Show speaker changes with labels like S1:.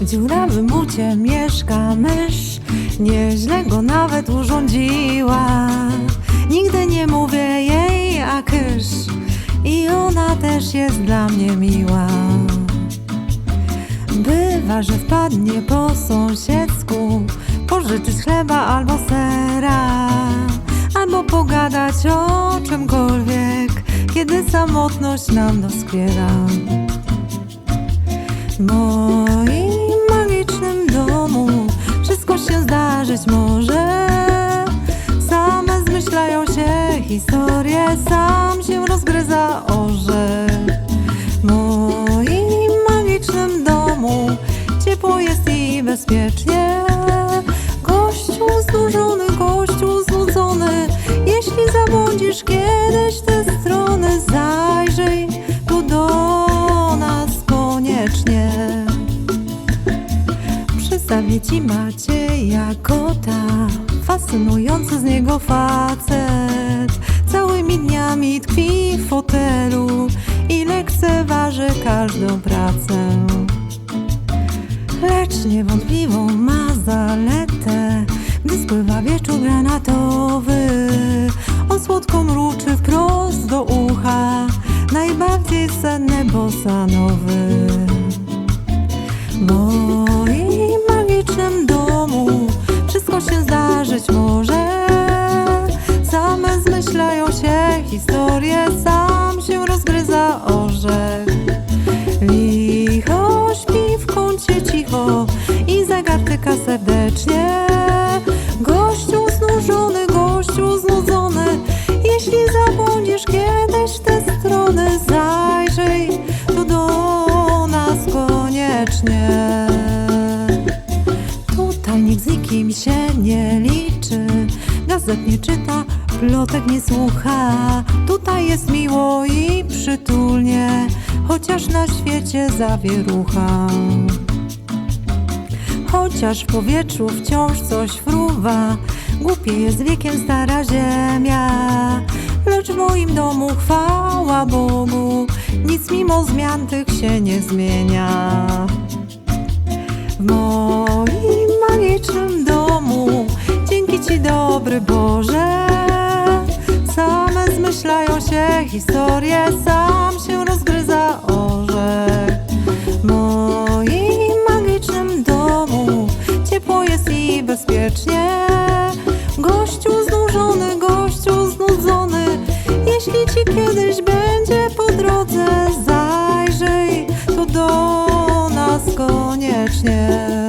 S1: W dziurawym bucie mieszka mysz. Nieźle go nawet urządziła. Nigdy nie mówię jej, a kysz. I ona też jest dla mnie miła. Bywa, że wpadnie po sąsiedzku Pożyczyć chleba albo sera. Albo pogadać o czymkolwiek Kiedy samotność nam doskwiera W zdarzyć może Same zmyślają się historie Sam się rozgryza orzech w moim magicznym domu ciepło jest i bezpiecznie. Gościu znużony, gościu znudzony, jeśli zabłądzisz kiedyś te strony, zajrzyj tu do nas koniecznie. Przedstawię ci Macieja kota Fascynujący z niego facet. Całymi dniami tkwi w fotelu I lekceważy każdą pracę. Lecz niewątpliwą ma zaletę Gdy spływa wieczór granatowy. On słodko mruczy wprost do ucha Najbardziej senny bosanowy w się historie, sam się rozgryza orzech. Licho śpi w kącie cicho i zegar tyka serdecznie. Gościu znużony, gościu znudzony, jeśli zabłądzisz kiedyś te strony, zajrzyj tu do nas koniecznie. Tutaj nikt z nikim się nie liczy, gazet nie czyta, plotek nie słucha. Tutaj jest miło i przytulnie, chociaż na świecie zawierucha. Chociaż w powietrzu wciąż coś fruwa, głupie jest wiekiem stara ziemia. Lecz w moim domu chwała Bogu, nic mimo zmian tych się nie zmienia. W moim magicznym domu, dzięki Ci dobry Boże, się historie, sam się rozgryza orzech. W moim magicznym domu ciepło jest i bezpiecznie. Gościu znużony, gościu znudzony, jeśli ci kiedyś będzie po drodze, zajrzyj tu do nas koniecznie.